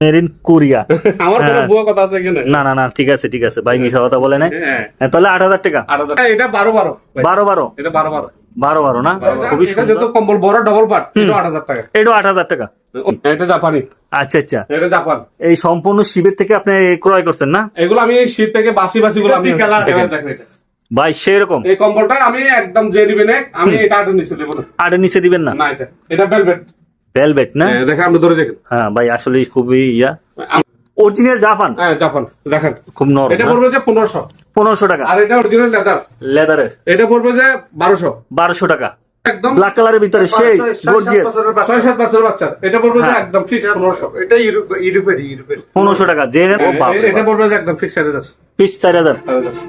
Made in Korea. আমার কোনো। বুয়া কথা আছে এখানে? না না না ঠিক আছে ঠিক আছে। ভাই মিশা কথা বলে নাই। তাহলে আট হাজার টাকা। এটা বারো বারো। বারো বারো। এটা বারো বারো। বারো বারো না? খুবই এটা কম্বল বড় ডবল পার্ট এটা আট হাজার টাকা। এটা আট হাজার টাকা। এটা জাপানি। আচ্ছা আচ্ছা। এটা জাপান। এই সম্পূর্ণ শিবের থেকে আপনি ক্রয় করছেন না? এগুলো আমি এই শীত থেকে বাসি বাসি গুলো আমি ভাই সেরকম। এই কম্বলটা আমি একদম যে নিবে নে, আমি এটা আটে নিচে দেবো। আটের নিচে দিবেন না? না এটা এটা ভেলভেট ভেলভেট না? দেখেন আপনি ধরে দেখেন। হ্যাঁ ভাই আসলে খুবই ইয়া। অরিজিনাল জাপান হ্যাঁ জাপান দেখেন। খুব নরম এটা পড়বে যে পনেরোশো। পনেরোশো টাকা। আর এটা অরিজিনাল লেদার লেদারের এটা পড়বে যে বারোশো। বারোশো টাকা। একদম। ব্ল্যাক কালারের ভিতরে সেই গর্জিয়াস ছয় সাত বছরের বাচ্চা। এটা পড়বে যে হ্যাঁ। একদম ফিক্স পনেরোশো। এটা ইউরোপ ইউরোপের ইউরোপের পনেরোশো টাকা যে এটা পড়বে যে একদম ফিক্স চার হাজার। পিস চার হাজার।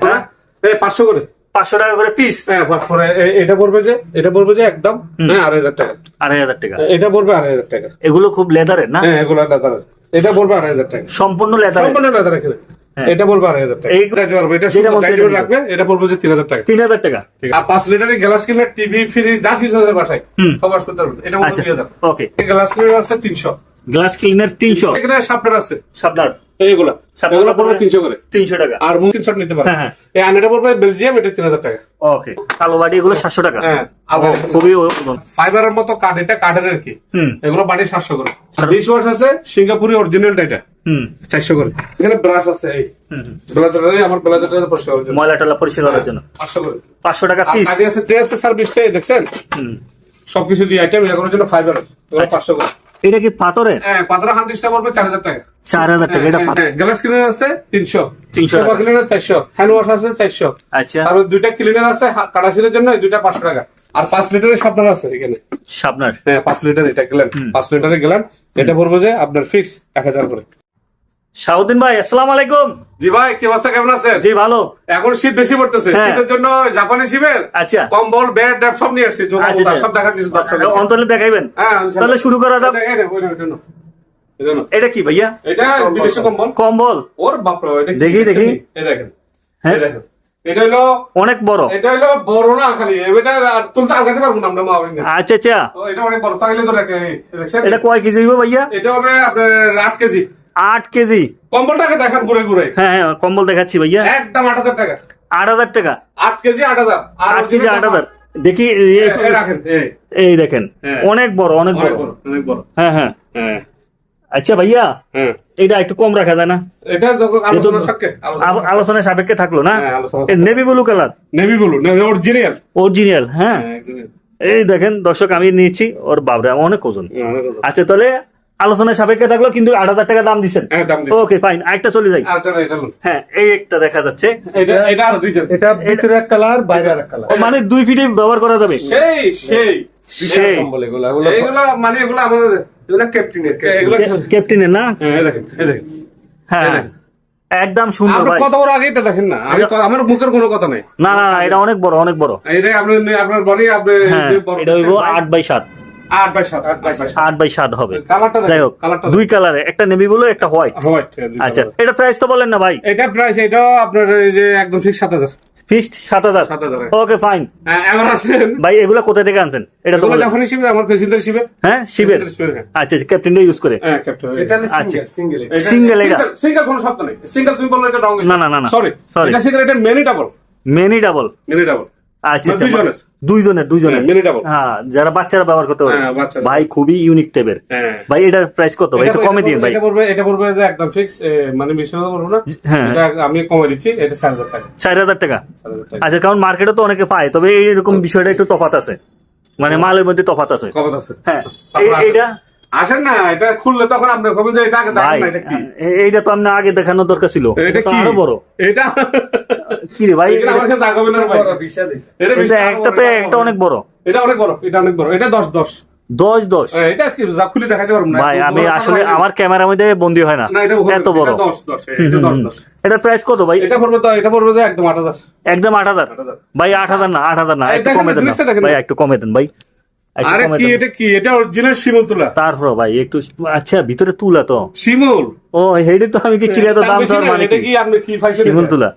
হ্যাঁ? এই পাঁচশো করে। পাঁচশো টাকা করে পিস হ্যাঁ এটা পড়বে যে এটা পড়বে যে একদম হ্যাঁ আড়াই হাজার টাকা। আড়াই হাজার টাকা। এটা পড়বে আড়াই হাজার টাকা। এগুলো খুব লেদারের না? হ্যাঁ এগুলো লেদার এটা পড়বে আড়াই হাজার টাকা। সম্পূর্ণ লেদারের? সম্পূর্ণ লেদার হ্যাঁ। এটা পড়বে আড়াই হাজার টাকা। এটা রাখবে এটা পড়বে যে তিন হাজার টাকা। তিন হাজার টাকা। ঠিক আর পাঁচ লিটারের গ্লাস কিনলে টিভি ফ্রিজ যা কিছু আছে বাসায়। সব পারবে এটা পড়বে আচ্ছা দুই হাজার। ওকে। গ্লাস ক্লিনার আছে তিনশো। গ্লাস ক্লিনার তিনশো। এখানে সাপটার আছে। সাবধান এইগুলা। এগুলো পড়বে পড়বে- তিনশো করে। তিনশো টাকা। আর মুখ তিনশো নিতে পারে। হ্যাঁ, হ্যাঁ। এই আনেটা পড়বে বেলজিয়াম এটা তিন হাজার টাকা। ওকে কালো বাড়ি এগুলো সাতশো টাকা। হ্যাঁ খুবই ফাইবারের মতো কাঠ এটা কাঠের আর কি। এগুলো বাড়ির সাতশো করে। ডিশ ওয়াশ আছে সিঙ্গাপুরি অরিজিনালটা এটা। চারশো করে। এখানে ব্রাশ আছে এই। আমার ব্লাজারটা পরিষ্কার করার জন্য। ময়লা টলা পরিষ্কার করার জন্য। পাঁচশো করে। পাঁচশো টাকা পিস আছে ট্রে আছে সার্ভিসটা দেখছেন? হুম। সবকিছু দিয়ে আইটেম এগুলোর জন্য ফাইবার আচ্ছা। পাঁচশো করে। এটা কি পাথরের? হ্যাঁ পাথরের পড়বে চার হাজার টাকা। চার হাজার টাকা এটা পাথর গ্লাস ক্লিনার আছে তিনশো। 300 টাকা। ক্লিনার চারশো। হ্যান্ড ওয়াশ আছে চারশো। আচ্ছা। তারপর দুইটা ক্লিনার আছে কাটাশিলের জন্য দুইটা পাঁচশো টাকা। আর পাঁচ লিটারের সাবনার আছে এখানে। সাবনার হ্যাঁ পাঁচ লিটার এটা গেলেন। পাঁচ লিটারে গেলেন। এটা পড়বে যে আপনার ফিক্স এক হাজার করে। শাহুদ্দিন ভাই আসসালামু আলাইকুম। জি ভাই কি অবস্থা? কেমন আছেন? জি ভালো। এখন শীত বেশি পড়তেছে হ্যাঁ। শীতের জন্য জাপানি শিবের আচ্ছা। কম্বল বেড ট্যাপ সব নিয়ে আসছি আচ্ছা, আচ্ছা। সব দেখাচ্ছি দর্শক অন্তলে দেখাইবেন? হ্যাঁ তাহলে শুরু করা যাক। এটা- কি ভাইয়া? এটা বিদেশি কম্বল। কম্বল। ওর বাপরে এটা দেখি, দেখি। এই দেখেন। হ্যাঁ। দেখেন। এটা হলো অনেক বড়। এটা হলো বড় না খালি। এটা তুলতে আলগাতে পারব না আমরা মা আচ্ছা আচ্ছা। এটা অনেক বড় তাহলে তো এটা কয় কেজি হইব ভাইয়া? এটা হবে আপনার আট কেজি। আট কেজি। কম্বলটাকে দেখান ঘুরে ঘুরে। হ্যাঁ হ্যাঁ কম্বল দেখাচ্ছি ভাইয়া। একদম আট হাজার টাকা। আট হাজার টাকা? আট কেজি আট হাজার। আট কেজি আট হাজার। দেখি এই- দেখেন হ্যাঁ। অনেক বড় অনেক বড়। বড় অনেক বড়। হ্যাঁ হ্যাঁ। হ্যাঁ। আচ্ছা ভাইয়া হ্যাঁ। এটা একটু কম রাখা যায় না? এটা আলোচনার সাপেক্ষে থাকল না? Navy blue colour? Navy blue original original হ্যাঁ। এই দেখেন দর্শক আমি নিয়েছি ওর বাবরে অনেক ওজন। আচ্ছা তাহলে আলোচনার সাপেক্ষে থাকল কিন্তু আট হাজার টাকা দাম দিচ্ছেন। হ্যাঁ ওকে ফাইন আরেকটা চলে যাই। হ্যাঁ এই একটা দেখা যাচ্ছে। এটা এটা আর দুইজন। এটা ভিতরে এক কালার বাইরে এক কালার মানে দুই ফিটে ব্যবহার করা যাবে। সেই সেই। সেই। কম্বল এগুলো এগুলো এইগুলা মানে এগুলো আমাদের এগুলো ক্যাপ্টেনের ক্যাপ্টেনের না? হ্যাঁ, দেখেন হ্যাঁ একদম সুন্দর ভাই। কত বড় আগে এটা দেখেন না। আমি আমার মুখের কোনো কথা নাই। না না না এটা অনেক বড় অনেক বড়। এটা আপনি আপনার বডি আপনি হ্যাঁ এটা হইব বাই সাত। আট বাই সাত হবে। যাই হোক দুই কালারে একটা নেভি ব্লু একটা হোয়াইট হোয়াইট আচ্ছা এটা প্রাইস তো বলেন না ভাই। এটা প্রাইস এটাও আপনার এই যে একদম ফিক্স সাত হাজার। ফিক্সড সাত হাজার? ওকে ফাইন হ্যাঁ, এবার আসেন। ভাই এগুলা কোথা থেকে আনছেন? এটা তো। যখনই শিবের আমার প্রেসিডেন্ট শিবের হ্যাঁ শিবের হ্যাঁ। আচ্ছা ক্যাপ্টেনটা ইউজ করে। হ্যাঁ ক্যাপ্টেন আচ্ছা। সিঙ্গেল সিঙ্গেল এটা? সিঙ্গেল কোনো শব্দ নেই। সিঙ্গেল তুমি বলল এটা রং না, না। সরি এটা সিঙ্গেল এটা many double many double many double আচ্ছা আচ্ছা দুইজনের? দুইজনের। মেনি হ্যাঁ যারা বাচ্চারা ব্যবহার করতে পারে হ্যাঁ, ভাই খুবই ইউনিক টাইপের হ্যাঁ। ভাই এটার প্রাইস কত? ভাই একটু কমে দিন ভাই। এটা পড়বে এটা পড়বে যে একদম ফিক্স মানে বেশি কথা বলব না? হ্যাঁ। এটা আমি কমে দিচ্ছি এটা চার হাজার টাকা। চার হাজার টাকা? আচ্ছা কারণ মার্কেটে তো অনেকে পায় তবে এইরকম বিষয়টা একটু তফাত আছে। মানে মালের মধ্যে তফাত আছে। তফাত আছে। হ্যাঁ। এইটা আসেন না এটা খুললে তখন আপনি ভাবেন যে এটা আগে ভাই দেখেন না এটা কি? এইটা তো আপনি আগে দেখানোর দরকার ছিল। এটা কি? আরও বড়। এটা? কি রে ভাই? এটা আমার কাছে না ভাই। বিশাল এটা। একটা তো একটা অনেক বড়। এটা অনেক বড় এটা অনেক বড়। এটা দশ দশ। দশ দশ। এটা কি যা খুলে দেখাতে পারব না। ভাই আমি আসলে আমার ক্যামেরার মধ্যে বন্দি হয় না। না এত বড়। এটা দশ দশ। প্রাইস কত ভাই? এটা পড়বে তো এটা পড়বে যে একদম আট হাজার। একদম আট হাজার। ভাই আট হাজার না আট হাজার না একটু কমে দেন ভাই একটু কমে দেন ভাই। আরে কি এটা কি? এটা অরিজিনাল শিমুল তুলা? তারপর ভাই একটু আচ্ছা ভিতরে তুলা তো। শিমুল? ও হেডে তো আমি কি কিনে তো দাম না, মানে এটা কি আপনি কি পাইছেন শিমুল তুলা।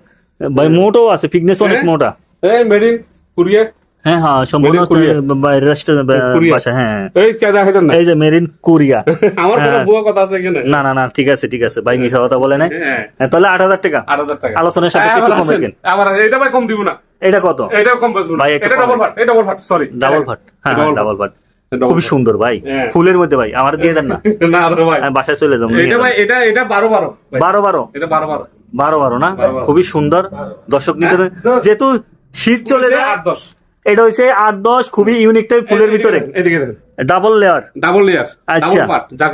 ভাই মোটাও আছে ফিটনেস অনেক হ্যাঁ? মোটা। এই মেড ইন কুরিয়া হ্যাঁ হ্যাঁ সম্পূর্ণ? বাসা হ্যাঁ। এই যে মেরিন কোরিয়া আমার কোনো হ্যাঁ। বুয়া কথা আছে এখানে? না না না ঠিক আছে ঠিক আছে ভাই মিশা কথা বলে নাই। হ্যাঁ। হ্যাঁ, তাহলে আট হাজার টাকা। আট হাজার টাকা। আলোচনার আবার একটু কম রাখেন। আবার এটা ভাই কম দিব না। এটা কত? এটা কম বেচবো না ভাই, এটা ডাবল ভাট এটা ডাবল ভাট সরি ডাবল ফাট হ্যাঁ ডাবল Double খুবই সুন্দর ভাই। ফুলের মধ্যে ভাই আমার দিয়ে দেন না। না ভাই। বাসায় চলে যাব এটা ভাই এটা এটা বারো বারো। ভাই। বারো বারো? এটা বারো বারো। বারো বারো না। খুবই সুন্দর। দর্শক নিতে যেহেতু শীত চলে যায় আট দশ। এটা হচ্ছে আট দশ খুবই ইউনিক টাইপ ফুলের ভিতরে। ডাবল লেয়ার ডাবল লেয়ার আচ্ছা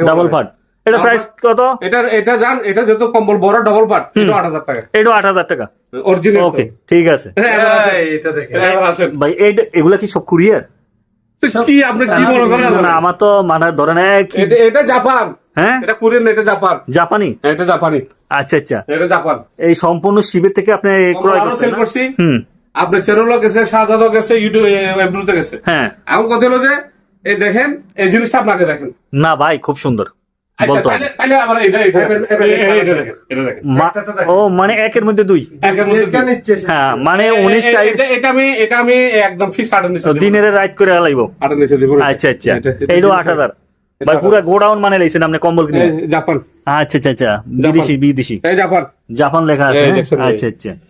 ডাবল পাট এটা প্রাইস কত? এটা এটা জান এটা যেহেতু কম্বল বড় ডাবল পাট এটা আট হাজার টাকা। এটা আট হাজার টাকা। অরিজিনাল ওকে ঠিক আছে। হ্যাঁ এটা দেখেন। ভাই এইটা এগুলা কি সব কুরিয়ার? কি আপনি কি মনে করেন? না আমার তো মানে ধরেন এ এটা এটা জাপান। হ্যাঁ? এটা কোরিয়ান না, এটা জাপান। জাপানি? হ্যাঁ, এটা জাপানি। আচ্ছা আচ্ছা। এটা জাপান। এই সম্পূর্ণ শিবের থেকে আপনি ক্রয় করছেন হুম। আপনার চ্যানেলও গেছে শাহজাদও গেছে ইউটিউব গেছে। হ্যাঁ। কথা হলো যে এই দেখেন এই জিনিসটা আপনাকে দেখেন। না ভাই খুব সুন্দর। আচ্ছা, বলতো। ও মানে একের মধ্যে দুই। হ্যাঁ মানে উনি চাই এটা এটা আমি এটা আমি একদম ফিক্স আটের নিচে। দিনের রাইট করে লাইব আটের নিচে দেব। আচ্ছা আচ্ছা। জিনিস- আট হাজার। ভাই পুরা গোডাউন মানে লাইছেন আপনি কম্বল কিনে। জাপান। আচ্ছা আচ্ছা আচ্ছা। বিদেশি বিদেশি। জাপান। জাপান লেখা আছে হ্যাঁ? আচ্ছা আচ্ছা।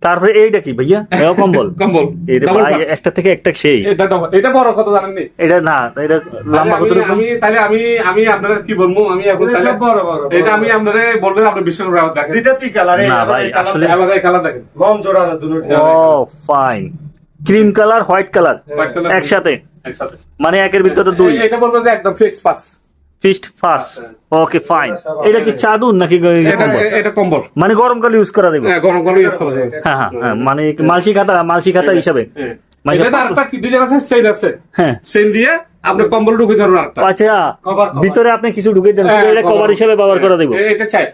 তারপরে এইটা কি ভাইয়া? এও কম্বল। কম্বল। এটা ভাই একটা থেকে একটা সেই। এটা এটা বড় কত জানেননি? এটা না এটা লম্বা আমি- কত রকম আমি তাহলে আমি আমি আপনারা কি বলব? আমি এখন এটা সব বড় বড়, এটা আমি। আপনারা বললে আপনি বিশ্বাস করে দেখেন। দুইটা তুই কালার না ভাই, আসলে- আমাদের কালার দেখেন। লং জোড়ানো দুটো ও fine cream colour white colour একসাথে। একসাথে। মানে একের ভিতরে দুই। এটা বলব যে একদম fix pass fist fast okay fine এটা কি চাদুন নাকি এটা কম্বল? মানে গরমকালে ইউজ করা দেবো হ্যাঁ, গরম গরম ইউজ করা যাবে হ্যাঁ হ্যাঁ হ্যাঁ মানে মালসি খাতা মালসি খাতা হিসাবে। হ্যাঁ। মানে সেন আছে। হ্যাঁ। সেন দিয়ে আপনি কম্বল ঢুকে ধরুন আরেকটা। আচ্ছা। ভিতরে আপনি কিছু ঢুকে দেন হ্যাঁ, এটা কভার cover। হিসেবে ব্যবহার করা দেবো এটা চাই।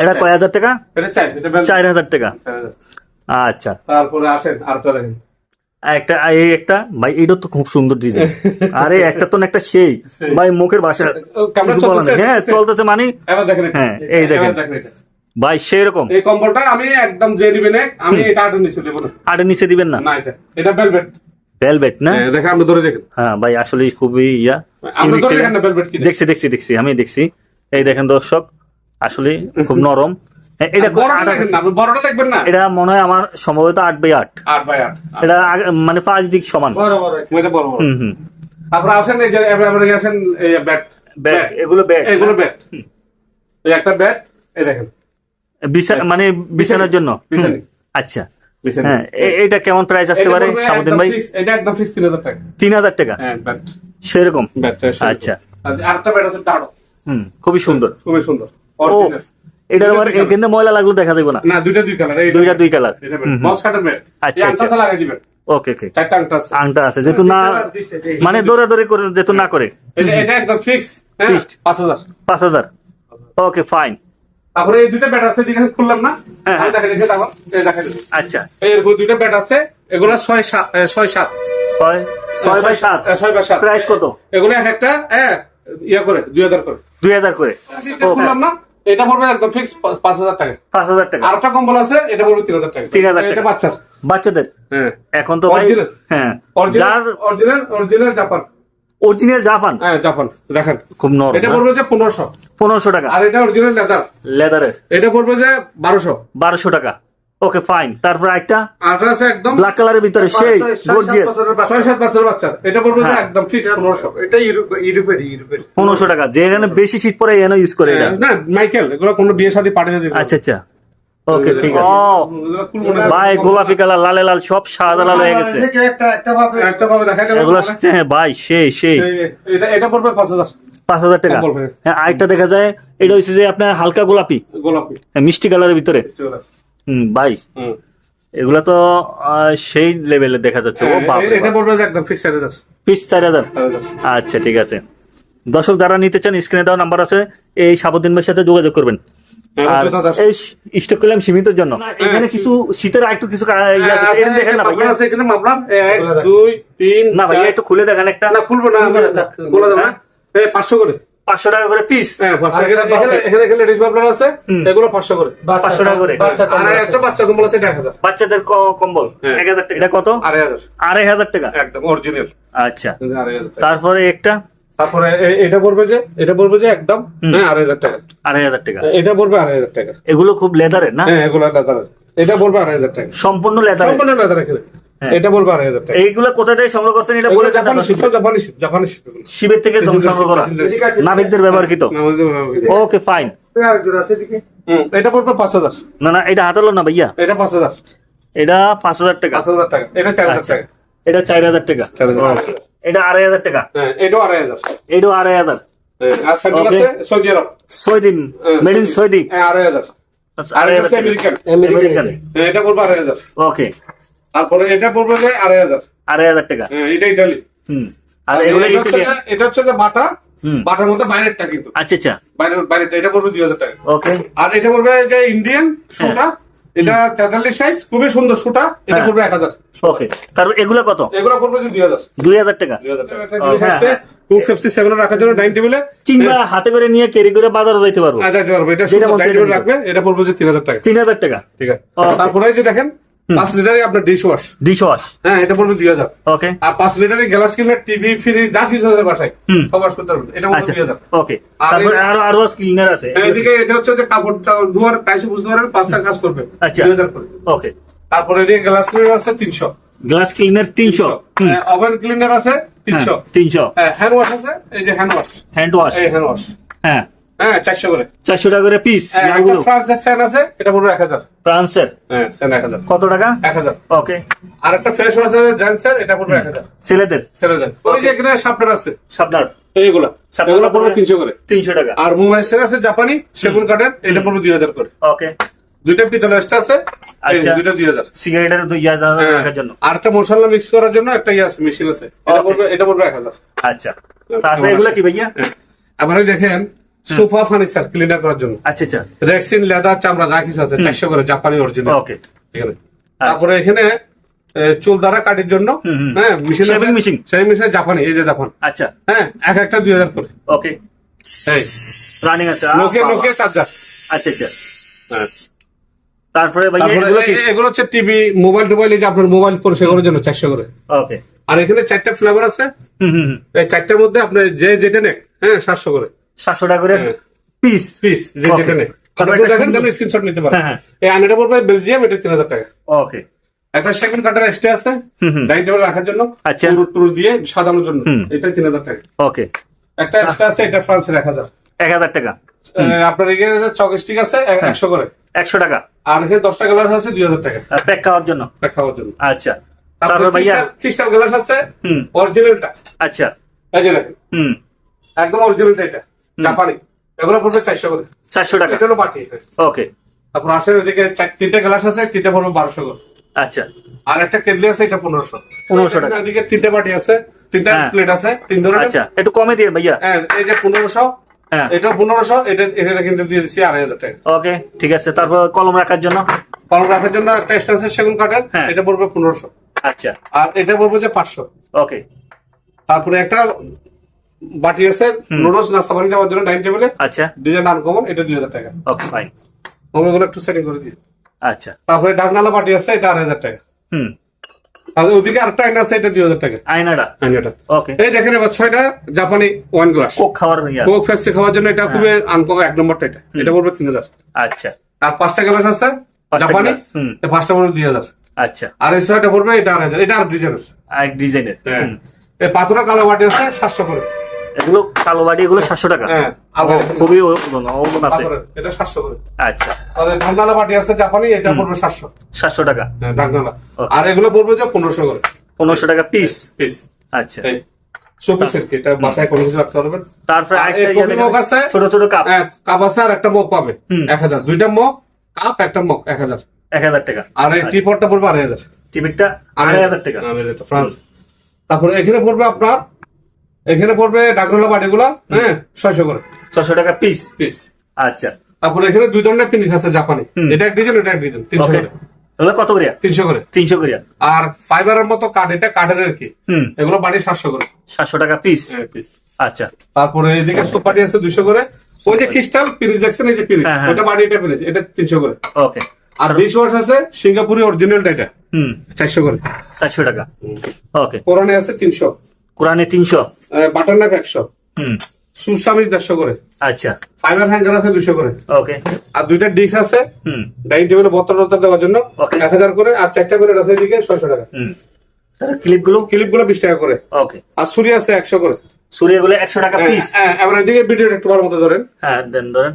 এটা কয় হাজার টাকা? এটা চাই। এটা বেল- চার হাজার টাকা। হ্যাঁ। আচ্ছা। তারপরে আসেন আরেকটা দেখেন। একটা এই একটা ভাই এটা তো খুব সুন্দর ডিজাইন আরে একটা তো একটা সেই। ভাই মুখের ভাষা কিছু নেই। হ্যাঁ চলতেছে মানে। হ্যাঁ, এই দেখেন। ভাই সেই রকম এই কম্বলটা আমি একদম যে নিবে না আমি এটা আটে নিচে দেবো না। আটে নিচে দিবেন না? না এটা। এটা বেলভেট ভেলভেট না? দেখেন আপনি ধরে দেখেন। হ্যাঁ ভাই আসলে খুবই ইয়া। আপনি ধরে দেখেন না বেলভেট কি দেখছি দেখছি দেখছি আমি দেখছি। এই দেখেন দর্শক আসলে খুব নরম। হ্যাঁ, এটা বড়টা আট- দেখেন না আপনি বড়টা দেখবেন না? এটা মনে হয় আমার সম্ভবত আট বাই আট। আট বাই আট এটা আগে- মানে পাঁচ দিক সমান। বড় বড় এটা বড় বড়। হুম হুম। তারপরে আসেন এই যে এবার এবার আসেন ব্যাট ব্যাট এগুলো ব্যাট এগুলো ব্যাট এই একটা ব্যাট এই দেখেন। বিছা- মানে বিছানার জন্য? আচ্ছা। হ্যাঁ এটা কেমন প্রাইস আসতে পারে? পড়বে ভাই। এটা একদম ফিক্স তিন হাজার টাকা। তিন হাজার টাকা? হ্যাঁ ব্যাট সেরকম? আচ্ছা। আরেকটা ব্যাট আছে টাড়ো হুম খুবই সুন্দর। খুবই সুন্দর। ও Original। এটা আবার এখানে ময়লা লাগল দেখা দেবো না। না দুইটা দুই কালার দুইটা দুই কালার বক্স কাটার ব্যাট আচ্ছা, আচ্ছা। লাগাই দিবেন। ওকে ওকে। চারটা আংটা আছে। আংটা আছে যেহেতু না মানে দৌড়া দৌড়ি করে যেহেতু না করে। এটা এটা একদম ফিক্স হ্যাঁ? Fixed। পাঁচ হাজার। ওকে ফাইন তারপরে এই দুইটা ব্যাট আছে দিকে খুললাম না? হ্যাঁ, আমি দেখা দেখে তারপর এই দেখা আচ্ছা। এই এরকম দুইটা ব্যাট আছে এগুলো ছয় সাত এ, ছয় সাত। ছয় ছয় বাই সাত এ, ছয় বাই সাত। প্রাইস কত? এগুলো এক একটা হ্যাঁ ইয়া করে দুই হাজার করে। দুই হাজার করে। এটা খুললাম না? এটা পড়বে একদম ফিক্স পাঁচ হাজার টাকা। পাঁচ হাজার টাকা। আর একটা কম্বল আছে এটা পড়বে তিন হাজার টাকা। তিন হাজার টাকা। বাচ্চার। বাচ্চাদের? হ্যাঁ। এখন তো ভাই হ্যাঁ। Original original original Japan original Japan হ্যাঁ জাপান দেখেন। খুব নরম এটা পড়বে যে পনেরোশো। পনেরোশো টাকা। আর এটা অরিজিনাল লেদার লেদারের এটা পড়বে যে বারোশো। বারোশো টাকা। ওকে ফাইন তারপর একটা একদম ব্ল্যাক কালারের ভিতরে সেই ছয়, সাত গর্জিয়াস বছরের বাচ্চা। এটা পড়বে হ্যাঁ। একদম ফিক্স পনেরোশো। এটা ইউরোপ- ইউরোপেরই, ইউরোপের। পনেরোশো টাকা। যেখানে বেশি শীত পরে এনে ইউজ করে এটা। না মাইকেল এগুলো কোনো বিয়ে শাদী দিতে আচ্ছা আচ্ছা। ওকে ঠিক আছে। ভাই ভাই গোলাপি কালার লালে লাল সব সাদা লাল হয়ে গেছে। একটা একটা ভাবে একটা ভাবে দেখা যাবে এগুলো হ্যাঁ ভাই সেই সেই। এটা এটা পড়বে পাঁচ হাজার। পাঁচ হাজার টাকা। হ্যাঁ আরেকটা দেখা যায় এটা হচ্ছে যে আপনার হালকা গোলাপি। গোলাপি। হ্যাঁ, মিষ্টি কালারের ভিতরে। হুম ভাই হুম। এগুলা তো সেই লেভেলে দেখা যাচ্ছে। ও হ্যাঁ, বাপ এটা পড়বে একদম ফিক্স চার হাজার। পিস চার হাজার? আচ্ছা ঠিক আছে। দর্শক যারা নিতে চান স্ক্রিনে দেওয়া নাম্বার আছে। এই সাবুদ্দিন ভাইয়ের সাথে যোগাযোগ করবেন। হ্যাঁ, আর। এই স্টক করলাম সীমিতের জন্য। এখানে কিছু শীতের আরেকটু কিছু ইয়ে আছে, হ্যাঁ, দেখেন না ভাইয়া। আছে এখানে মাপলার এক। দুই তিন না চার। একটু খুলে দেখেন একটা। না খুলবো না বলা যাবে না। পাঁচশো করে। পাঁচশো টাকা করে পিস হ্যাঁ পাঁচশো আর এখানে এখানে- এখানে এখানে লেডিস বাবলার আছে? এগুলো পাঁচশো করে। পাঁচশো টাকা করে। আর একটা বাচ্চা কম্বল আছে এক হাজার। বাচ্চাদের কম্বল? হ্যাঁ। এক হাজার টাকা। এটা কত? আড়াই হাজার। আড়াই হাজার টাকা? একদম অরিজিনাল আচ্ছা। তারপরে একটা? তারপরে এটা পড়বে যে এটা পড়বে যে একদম হ্যাঁ আড়াই হাজার টাকা। আড়াই হাজার টাকা। এটা পড়বে আড়াই হাজার টাকা। এগুলো খুব লেদারের না? হ্যাঁ এগুলো লেদারের এটা পড়বে আড়াই হাজার টাকা। সম্পূর্ণ লেদারের সম্পূর্ণ লেদার এখানে। হ্যাঁ। এটা পড়বে আড়াই হাজার টাকা। এইগুলো কোথা থেকে সংগ্রহ করছেন এটা বলে জাপানি শিপ জাপানি জাপানি শিবের থেকে তো সংগ্রহ করা। নাবিকদের ব্যবহৃত ব্যবহার ওকে ফাইন। এটা পড়বে পাঁচ হাজার। না না এটা হাতালো না ভাইয়া? এটা পাঁচ হাজার। এটা পাঁচ হাজার টাকা। পাঁচ হাজার টাকা। এটা চার হাজার আচ্ছা। টাকা। এটা চার হাজার টাকা। এটা আড়াই হাজার টাকা। হ্যাঁ এটাও আড়াই হাজার। এটাও আড়াই হাজার। হ্যাঁ, আর স্যান্ডেল আছে সৌদি আরব। হ্যাঁ, মেড ইন সৈদি। হ্যাঁ আড়াই হাজার। আচ্ছা, আড়াই হাজার আমেরিকান। আমেরিকান। হ্যাঁ, এটা পড়বে আড়াই হাজার। ওকে তারপরে এটা পড়বে যে আড়াই হাজার। আড়াই হাজার টাকা। হ্যাঁ, এটা ইটালি। হুম। আর এগুলো এটা হচ্ছে যে- বাটা। বাটার মধ্যে বাইরেরটা কিন্তু। আচ্ছা আচ্ছা। বাইরের বাইরেরটা এটা পড়বে দুই হাজার টাকা। ওকে আর এটা পড়বে যে ইন্ডিয়ান সুটা এটা তেতাল্লিশ সাইজ খুবই সুন্দর সুটা এটা হ্যাঁ। পড়বে এক হাজার। ওকে তারপর এগুলো কত? এগুলো পড়বে যে দুই হাজার। দুই হাজার টাকা। দুই হাজার টাকা। হ্যাঁ, হ্যাঁ। টু ফিফটি সেভেন রাখার জন্য ডাইনিং টেবিলে কিংবা হাতে করে নিয়ে ক্যারি করে বাজারে যাইতে পারব। পারব। এটা যেটা সুন্দর ডাইনিং টেবিল রাখবে। এটা পড়বে যে তিন হাজার টাকা। তিন হাজার টাকা। ঠিক আছে। তারপরে যে দেখেন পাঁচ লিটারে আপনার ডিশ ওয়াশ ডিশ ওয়াশ হ্যাঁ এটা পড়বে দুই হাজার। ওকে আর পাঁচ লিটারে গ্লাস কিনলে টিভি ফ্রিজ যা কিছু আছে বাসায়। সব ওয়াশ করতে পারবেন। এটা পড়বে আচ্ছা দুই হাজার। ওকে আর তারপরে আরও আরও ক্লিনার আছে। হ্যাঁ, এদিকে এটা হচ্ছে যে কাপড়টা দুয়ার টাইসে বুঝতে পারবেন পাঁচটা কাজ করবে। আচ্ছা। দুই হাজার করে। ওকে তারপরে এদিকে গ্লাস ক্লিনার আছে তিনশো। গ্লাস ক্লিনার তিনশো। ওভেন ক্লিনার আছে তিনশো। তিনশো। হ্যান্ড ওয়াশ আছে এই যে হ্যান্ড ওয়াশ হ্যান্ড ওয়াশ এই হ্যান্ড ওয়াশ হ্যাঁ। হ্যাঁ চারশো করে। চারশো টাকা করে পিস হ্যাঁ, ফ্রান্সের স্যান আছে এটা পড়বে এক হাজার। ফ্রান্সের? হ্যাঁ কত টাকা? এক হাজার। ওকে আর একটা ফেস ওয়াশ আছে জেন্টসের এটা পড়বে এক হাজার। ছেলেদের? ছেড়ে ওই যে এখানে সাপটার আছে। এইগুলা পড়বে করে? তিনশো করে। তিনশো টাকা। আর মোবাইল আছে জাপানি সেগুন কাঠের এটা পড়বে দুই হাজার করে। ওকে দুইটা পিতল এক্সট্রা আছে আচ্ছা। দুইটা দুই হাজার। সিগারেটের দুই হাজার হ্যাঁ। জন্য। আর একটা মশলা মিক্স করার জন্য একটা ইয়ে আছে মেশিন আছে। এটা পড়বে এটা পড়বে এক হাজার। আচ্ছা। তারপরে এগুলো কি ভাইয়া? আবার দেখেন সোফা ফার্নিচার ক্লিনার করার জন্য। আচ্ছা আচ্ছা। রেক্সিন লেদার চামড়া যা কিছু আছে চারশো করে জাপানি অরিজিনাল ওকে এখানে তারপরে এখানে চুল দ্বারা কাটির জন্য। হ্যাঁ মেশিন? সেই মেশিন জাপানি এই যে জাপান আচ্ছা। হ্যাঁ এক একটা দুই হাজার করে। ওকে এই। রানিং আছে। আ, নোকিয়া নোকিয়া চার্জার আচ্ছা আচ্ছা। হ্যাঁ। তারপরে তারপরে এগুলো হচ্ছে টিভি মোবাইল টোবাইল এই যে আপনার মোবাইল পরিষেবা করার জন্য চারশো করে। ওকে আর এখানে চারটা ফ্লেভার আছে। হুম হুম হুম। এই চারটার মধ্যে আপনার যে যেটা নেক হ্যাঁ সাতশো করে। সাতশো টাকা করে। Piece piece. যেটা দেখেন তাহলে স্ক্রিনশট নিতে পারেন। হ্যাঁ, হ্যাঁ। এই আনাটা পড়বে বেলজিয়াম এটা তিন হাজার টাকা। ওকে একটা সেকেন্ড কাটার এক্সট্রা আছে। ডাইনিং টেবিল রাখার জন্য আচ্ছা। টুর দিয়ে সাজানোর জন্য। এটা তিন হাজার টাকা। ওকে একটা এক্সট্রা আছে এটা ফ্রান্সের এক হাজার। এক হাজার টাকা। আপনার এখানে চক স্টিক আছে। একশো করে। একশো টাকা। আর এখানে দশটা গ্লাস আছে দুই হাজার টাকা। প্যাক খাওয়ার জন্য? এটা খাওয়ার জন্য। আচ্ছা। তারপরে ভাইয়া? ক্রিস্টাল গ্লাস আছে হুম। অরিজিনালটা আচ্ছা। এই যে হুম। একদম অরিজিনালটা এটা। জাপানি। এগুলো পড়বে চারশো করে। চারশো টাকা। এটা হলো বাটি ওকে। তারপর আসের ওদিকে চার- তিনটা গ্লাস আছে তিনটা পড়বে বারোশো করে। আচ্ছা। আর একটা কেটলি আছে এটা পনেরোশো। 1500 টাকা। এদিকে তিনটা বাটি আছে তিনটা হ্যাঁ। প্লেট আছে তিন ধরনের। আচ্ছা একটু কমে দিয়ে ভাইয়া। হ্যাঁ এই যে পনেরোশো হ্যাঁ। এটা পনেরোশো এটা এটা কিন্তু দিয়ে দিচ্ছি আড়াই হাজার টাকা। ওকে ঠিক আছে। তারপর কলম রাখার জন্য? কলম রাখার জন্য একটা এক্সট্রা আছে সেগুন কাঠের। হ্যাঁ। এটা পড়বে পনেরোশো। আচ্ছা। আর এটা পড়বে যে পাঁচশো। ওকে। তারপরে একটা বাটি আছে নুডলস নাস্তা পানি দেওয়ার জন্য ডাইনিং টেবিলে আচ্ছা। ডিজাইন আনকমন এটা দুই হাজার টাকা। ওকে ফাইন ওগুলো একটু সেটিং করে দিই। আচ্ছা। তারপরে ডাকনালা বাটি আছে এটা আড়াই হাজার টাকা। হুম। আর ওদিকে আরেকটা আইনা আছে এটা দুই হাজার টাকা। আয়নাটা? আইনাটা ওকে এই দেখেন এবার ছয়টা জাপানি ওয়ান গ্লাস কোক খাওয়ার ইয়া কোক ফেপসি খাওয়ার জন্য এটা খুবই আনকমন এক নম্বরটা এটা। এটা পড়বে তিন হাজার। আচ্ছা। আর পাঁচটা গ্লাস আছে জাপানি। পাঁচটা পড়বে দুই হাজার। আচ্ছা। আর এই ছয়টা পড়বে এটা আড়াই হাজার। এটা আর ডিজাইনের আর ডিজাইনের হ্যাঁ। এই পাথরা কালো বাটি আছে সাতশো করে। এগুলো কালো বাড়ি এগুলো সাতশো টাকা। হ্যাঁ খুবই আছে। এটা সাতশো আচ্ছা। ঢাকনালা বাটি আছে জাপানি এটা পড়বে সাতশো। সাতশো টাকা। হ্যাঁ ঢাকনালা। আর এগুলো পড়বে যে পনেরোশো করে। পনেরোশো টাকা পিস পিস আচ্ছা। তারপরে ইয়া ছোট ছোট কাপ। হ্যাঁ, কাপ আছে আর একটা মগ পাবে। এক হাজার। দুইটা মগ কাপ একটা মগ এক হাজার। এক হাজার টাকা। আর এই টিপটটা পড়বে আড়াই হাজার। আড়াই হাজার। টাকা, ফ্রান্স। তারপরে এখানে পড়বে আপনার এখানে পড়বে ডাকনালা বাটিগুলো হ্যাঁ ছয়শো করে। ছয়শো টাকা পিস পিস আচ্ছা। তারপরে এখানে দুই ধরনের পিনিস আছে জাপানি। এটা এক ডিজাইন এটা এক ডিজাইন তিনশো করে। এগুলো কত করিয়া তিনশো করে। তিনশো করিয়া আর ফাইবারের মতো কাঠ এটা কাঠের আর কি। এগুলো বাড়ি সাতশো করে। সাতশো টাকা পিস পিস আচ্ছা। তারপরে এদিকে সুপারি আছে দুশো করে। ওই যে ক্রিস্টাল পিরিজ দেখছেন এই যে পিরিজ হ্যাঁ, হ্যাঁ। ওটা বাড়ি এটা পিরিজ এটা তিনশো করে। ওকে আর ডিশ ওয়াশ আছে সিঙ্গাপুরি অরিজিনালটা এটা। হুম। চারশো করে। চারশো টাকা। ওকে কোরআনে আছে তিনশো। কোরআনে তিনশো? বাটার নাইফ একশো। হুম। সুসামিজ দেড়শো করে। আচ্ছা। ফাইবার হ্যাঙ্গার আছে দুশো করে। ওকে। আর দুইটা ডিশ আছে। হুম। ডাইনিং টেবিলে বোতল টোতল দেওয়ার জন্য. এক হাজার করে আর চারটা মিনিট আছে এদিকে ছয়শো টাকা। হুম। তাহলে ক্লিপগুলো? ক্লিপগুলো বিশ টাকা করে। ওকে। আর সুরি আছে একশো করে। সূর্যগুলো একশো টাকা পিস হ্যাঁ, এবার এদিকে ভিডিওটা একটু বড় মতো ধরেন। হ্যাঁ দেন ধরেন।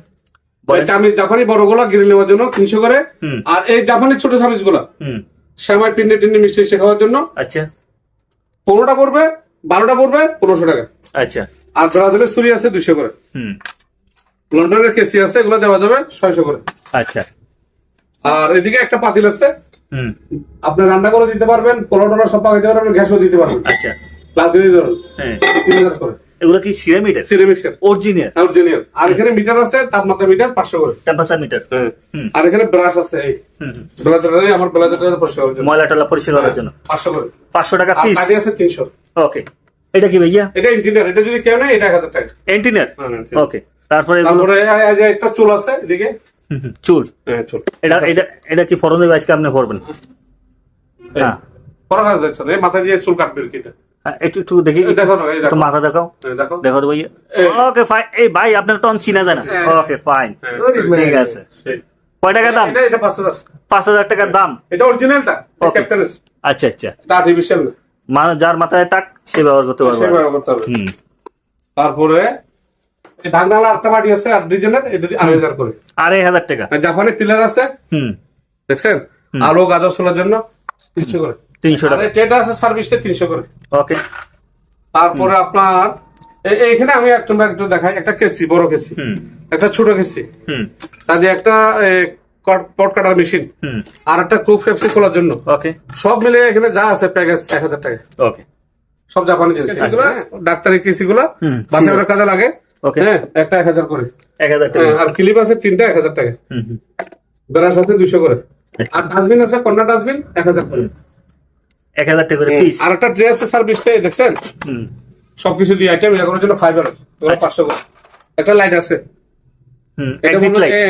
বলেন। জাপানি বড়গুলা গ্রিল নেওয়ার জন্য তিনশো করে। আর এই জাপানি ছোটগুলা হুম। শ্যামাই পিন্ডি টিন্ডি মিষ্টি খাওয়ার জন্য। আচ্ছা। পনেরোটা পড়বে বারোটা পড়বে পনেরোশো টাকা। আচ্ছা। আর ধরা ধরে ছুরি আছে দুইশো করে। হুম। লন্ডনের কেসি আছে এগুলো দেওয়া যাবে ছয়শো করে। আচ্ছা। আর এদিকে একটা পাতিল আছে। হুম। আপনি রান্না করে দিতে পারবেন পোলা টোলা সব পাকাইতে পারবেন গ্যাসও দিতে পারবেন। আচ্ছা। লাভ দিতে পারবেন হ্যাঁ। তিন হাজার করে। এগুলো কি সিরামিটের সিরামিক্সের অরিজিনাল অরিজিনাল আর এখানে মিটার আছে তাপমাত্রা মিটার পাঁচশো করে। টেম্পারেচার মিটার হ্যাঁ। হুম। আর এখানে ব্রাশ আছে এই। ব্লাজারটা আমার ব্লাজারটা পরিষ্কার করার জন্য। ময়লা টলা পরিষ্কার করার জন্য। পাঁচশো করে। পাঁচশো টাকা আর পিস কাজে আছে তিনশো। ওকে এটা কি ভাইয়া? এটা ইন্টিরিয়ার এটা যদি কেউ নেয় এটা এক হাজার টাকা। এন্টিনার হ্যাঁ, ওকে তারপরে তারপরে এই- এই যে একটা চুল আছে এদিকে। চুল। হ্যাঁ চুল। এটা এটা এটা কি ফরন দেবে আজকে আপনি করবেন হ্যাঁ। কাজ এই মাথা দিয়ে চুল কাটবে কি এটা। হ্যাঁ, একটু একটু দেখি দেখো। একটু মাথা দেখাও। দেখো। দেখো তো ভাইয়া। ওকে ফাইন এই ভাই আপনার তো চিনা যায় না হ্যাঁ। ওকে ফাইন হ্যাঁ, ঠিক আছে। কয় টাকা দাম? পাঁচ হাজার। টাকার দাম। এটা অরিজিনালটা আচ্ছা আচ্ছা। আর্টিফিশিয়াল মানে যার মাথায় টাক সে ব্যবহার করতে পারবে। সে ব্যবহার করতে হবে তারপরে এই ঢাকনালা একটা আছে আর ডিজাইনের এটা আড়াই হাজার করে। আড়াই হাজার টাকা। আর জাপানি পিলার আছে। হুম। দেখছেন? আলো গাজর সোলার জন্য তিনশো করে। তিনশো টাকা। আছে সার্ভিসটা তিনশো করে। ওকে। তারপরে আপনার এইখানে আমি একটা একটু দেখাই একটা কেসি বড় কেসি। একটা ছোট কেসি। হুম। একটা পট কাটার মেশিন আর একটা কুক পেপসি খোলার জন্য। ওকে। সব মিলে এখানে যা আছে প্যাকেজ এক হাজার টাকা। ওকে। সব জাপানি জিনিস। এগুলো ডাক্তারি কেসি গুলো হুম, বাসায় কাজে লাগে. হ্যাঁ একটা এক হাজার করে। এক হাজার টাকা। হ্যাঁ, আর ক্লিপ আছে তিনটা এক হাজার টাকা। হুম হুম। বেড়ার সাথে দুশো করে। আর ডাস্টবিন আছে কন্যা ডাস্টবিন এক হাজার করে। এক হাজার টাকা করে পিস আর একটা ট্রে আছে সার্ভিসটা দেখছেন? সবকিছু দিয়ে আইটেম এটা করার জন্য ফাইবার আচ্ছা। পাঁচশো করে। একটা লাইট আছে। হুম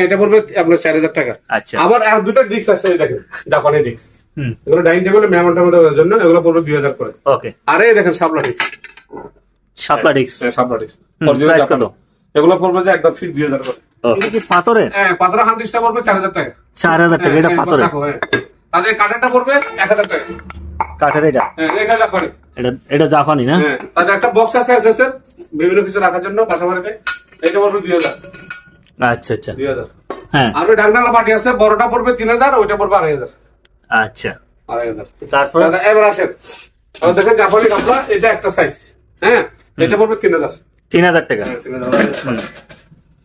এটা পড়বে আপনার চার হাজার টাকা। আচ্ছা। আবার আর দুটো ডিস্ক আছে দেখেন জাপানি ডিস্ক হুম। এগুলো ডাইনিং টেবিলে মেহমান টেবিল দেওয়ার জন্য এগুলো পড়বে দুই হাজার করে। ওকে আরে দেখেন সাবলা ডিস্ক শাপলা ডিক্স হ্যাঁ সাবলা ডিস্ক price জাপানি। কত? এগুলো পড়বে যে একদম ফিক্স দুই হাজার করে। এটা কি পাথরের? হ্যাঁ পাতরা হাত ডিস্কটা পড়বে চার হাজার টাকা। চার হাজার টাকা এটা হ্যাঁ, পাথরের। হ্যাঁ। তাদের কাঠেরটা পড়বে এক হাজার টাকা। কাঠের এটা? হ্যাঁ এটা জাপানি। এটা এটা জাপানি না? হ্যাঁ তাদের একটা বক্স আছে এসএস এর বিভিন্ন কিছু রাখার জন্য বাসা বাড়িতে এটা পড়বে দুই হাজার। আচ্ছা আচ্ছা। দুই হাজার। হ্যাঁ। আর ওই ডাঙ্গালা বাটি আছে বড়টা পড়বে তিন হাজার ওইটা পড়বে আড়াই হাজার। আচ্ছা। আড়াই হাজার। তারপর? দাদা এবার আসেন। দেখেন জাপানি কাপড়া এটা একটা সাইজ হ্যাঁ এটা পড়বে তিন হাজার। তিন হাজার টাকা? হ্যাঁ, তিন হাজার।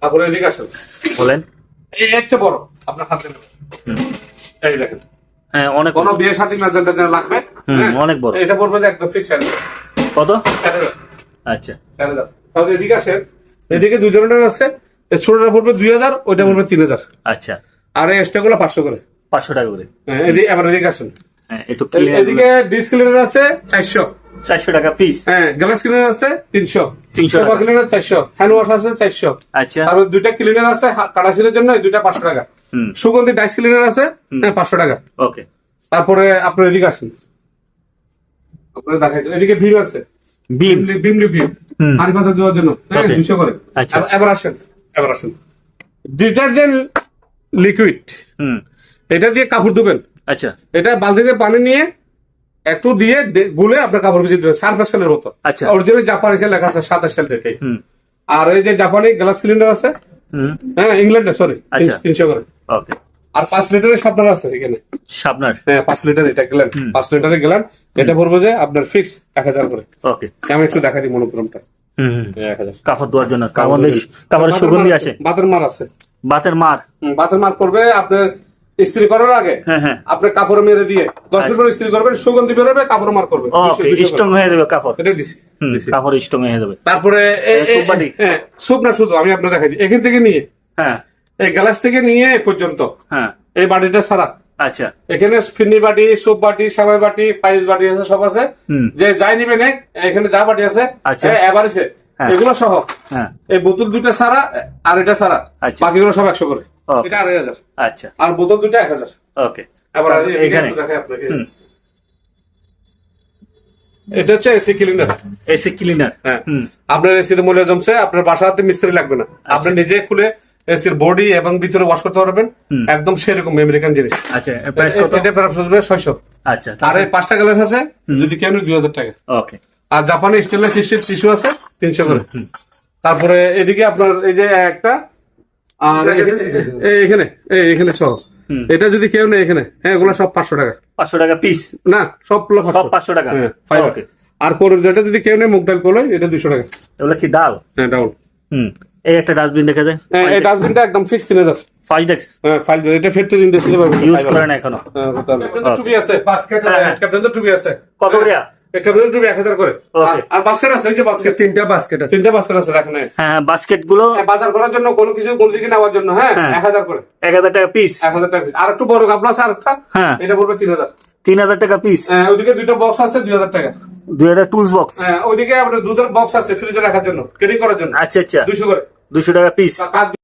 তারপরে এদিকে আসেন। বলেন। এই হচ্ছে বড় আপনার হাতে এই দেখেন। হ্যাঁ অনেক কোনো বিয়ে সাথী মেজারটা যেন লাগবে? হুম, হ্যাঁ, অনেক বড়। এটা পড়বে যে একদম ফিক্স কত? আচ্ছা। তাহলে এদিকে আসেন। এদিকে দুই ধরনের আছে। ছোটটা পড়বে দুই হাজার ওইটা পড়বে তিন হাজার। আচ্ছা। আর এই এক্সট্রা গুলো পাঁচশো করে। পাঁচশো টাকা করে। হ্যাঁ, এবার এদিকে আসেন। হ্যাঁ এদিকে ডিস ক্লিনার আছে চারশো। চারশো টাকা পিস হ্যাঁ গ্লাস ক্লিনার আছে তিনশো। 300 সোফা টাকা। ক্লিনার চারশো। হ্যান্ড ওয়াশ আছে চারশো। আচ্ছা। তারপর দুইটা ক্লিনার আছে কাটাশিলের জন্য দুইটা পাঁচশো টাকা। সুগন্ধি ডাইস ক্লিনার আছে হ্যাঁ পাঁচশো টাকা। ওকে। তারপরে আপনার এদিকে আসুন। আপনার এদিকে ভিম আছে। Vim Vim Vim. হাড়ি পাতা দেওয়ার জন্য। দুশো করে। এবার- এবার আসেন এবার আসেন। ডিটারজেন্ট লিকুইড হুম। এটা দিয়ে কাপড় ধুবেন। আচ্ছা। এটা বালতিতে পানি নিয়ে একটু দিয়ে গুলে আপনার কাপড় ভিজিয়ে দেবেন সার্ফ এক্সেলের মতো। আচ্ছা। অরিজিনাল জাপানি লেখা আছে সাতাশ সাল ডেটে আর এই যে জাপানি গ্লাস সিলিন্ডার আছে হ্যাঁ ইংল্যান্ডে সরি আচ্ছা। তিনশো করে। ওকে আর পাঁচ লিটারের সাপনার আছে এখানে। সাবনার হ্যাঁ পাঁচ লিটার এটা গেলেন পাঁচ লিটারে গেলেন এটা পড়ব যে আপনার ফিক্স এক হাজার করে। ওকে আমি একটু দেখা দিই মনোক্রমটা। হাজার। কাপড় ধোয়ার জন্য। কাপড় কাপড়ের সুগন্ধি আছে। বাতের মার আছে। বাতের মার। হুম, বাতের মার পড়বে আপনার ইস্ত্রি করার আগে হ্যাঁ হ্যাঁ। আপনি কাপড় মেরে দিয়ে দশ মিনিট পর ইস্ত্রি করবেন সুগন্ধি বেরোবে কাপড় মার করবে। স্ট্রং হয়ে যাবে কাপড়। এটাই দিছি কাপড় স্ট্রং হয়ে যাবে। তারপরে সুপ? হ্যাঁ না শুধু আমি আপনার দেখাচ্ছি। এখান থেকে নিয়ে হ্যাঁ। এই গ্লাস থেকে নিয়ে পর্যন্ত হ্যাঁ। এই বাটিটা ছাড়া। আচ্ছা। এখানে ফিন্নি বাটি সুপ বাটি সাবাই বাটি পাইস বাটি আছে সব আছে। যে যাই নিবে নেক এখানে যা বাটি আছে আচ্ছা। এভারেজে হ্যাঁ। এগুলো সহ। হ্যাঁ। এই বোতল দুইটা সারা আর এটা সারা আচ্ছা। বাকিগুলো সব একশো করে. এটা আড়াই হাজার। আচ্ছা। আর বোতল দুইটা এক হাজার। ওকে আবার এখানে। দেখাই আপনাকে। হুম। এটা হচ্ছে এসি ক্লিনার। AC cleaner. হ্যাঁ। আপনার এসিতে মূল্য জমছে আপনার বাসাতে মিস্ত্রি লাগবে না। আপনি নিজে খুলে এসির বডি এবং ভিতরে ওয়াশ করতে পারবেন। একদম সেরকম আমেরিকান জিনিস। আচ্ছা প্রাইস কত? এটা প্রাইস হবে ছয়শো। আচ্ছা আর এই পাঁচটা গ্লাস আছে যদি কেউ দুই হাজার টাকা। ওকে আর জাপানি স্টেনলেস স্টিল টিস্যু আছে তিনশো করে। তারপরে এদিকে আপনার এই যে একটা আর এখানে- এখানে সহ। এটা যদি কেউ নেই এখানে হ্যাঁ এগুলো সব পাঁচশো টাকা। পাঁচশো টাকা পিস না সবগুলো সব পাঁচশো টাকা? হ্যাঁ আর কোরের যেটা যদি কেউ নেই মুগ ডাল কলই এটা দুশো টাকা। এগুলো কি ডাল? হ্যাঁ ডাউন হুম। এই একটা ডাস্টবিন দেখা যায়? হ্যাঁ এই ডাস্টবিনটা একদম ফিক্স তিন হাজার ফাইভ ডেক্স হ্যাঁ ফাইল এটা ফেটতে দিন দিতে পারবেন ইউজ করে না এখনও? টুপি আছে। বাস্কেট ক্যাপ্টেন তো টুপি আছে। কত করিয়া ক্যাপ্টেন টুপি এক হাজার করে। আর- আর বাস্কেট আছে যে বাস্কেট তিনটা বাস্কেট আছে। তিনটা বাস্কেট আছে রাখেন হ্যাঁ। বাস্কেটগুলো বাজার করার জন্য কোনো কিছু কোনো দিকে নেওয়ার জন্য হ্যাঁ। এক হাজার করে। এক হাজার টাকা পিস এক হাজার টাকা piece। আর একটু বড় আছে আর একটা হ্যাঁ। এটা পড়বে তিন হাজার। তিন হাজার টাকা পিস হ্যাঁ, ওইদিকে দুইটা বক্স আছে দুই হাজার টাকা। দুই হাজার টুলস বক্স হ্যাঁ ওইদিকে আপনার দুধের বক্স আছে ফ্রিজে রাখার জন্য ক্যারি করার জন্য। আচ্ছা আচ্ছা। দুইশো করে। দুশো টাকা পিস